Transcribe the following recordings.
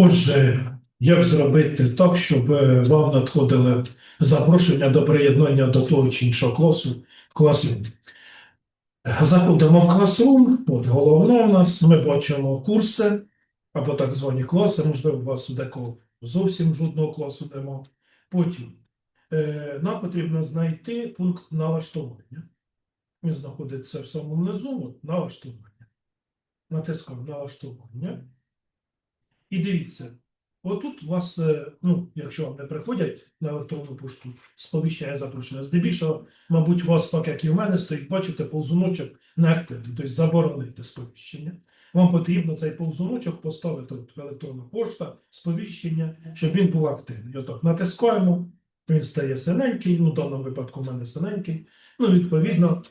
Отже, як зробити так, щоб е, вам надходили запрошення до приєднання до того чи іншого класу в класрум? Заходимо в класрум, от головне у нас, ми бачимо курси або так звані класи, можливо, у вас у декого зовсім жодного класу нема. Потім е, нам потрібно знайти пункт налаштування. Він знаходиться в самому низу, от, налаштування. Натискаємо налаштування. І дивіться, отут у вас, е, ну, якщо вам не приходять на електронну пошту, сповіщає запрошення. Здебільшого, мабуть, у вас, так як і в мене, стоїть, бачите, повзуночок неактивний, тобто заборонити сповіщення. Вам потрібно цей повзуночок поставити в електронну пошта, сповіщення, щоб він був активний. Отак натискаємо, він стає синенький, ну в даному випадку в мене синенький. Ну, відповідно,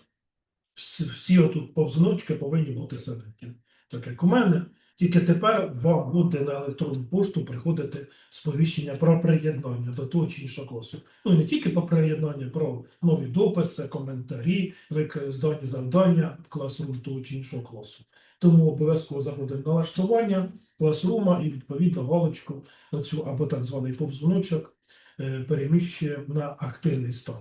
всі отут повзуночки повинні бути синенькі. Так як у мене. Тільки тепер вам буде на електронну пошту приходити сповіщення про приєднання до того чи іншого класу. Ну не тільки про приєднання, про нові дописи, коментарі, здані завдання в класрум того чи іншого класу. Тому обов'язково заходимо налаштування класрума і відповідно галочку оцю або так званий повзуночок е, переміщуємо на активний стан.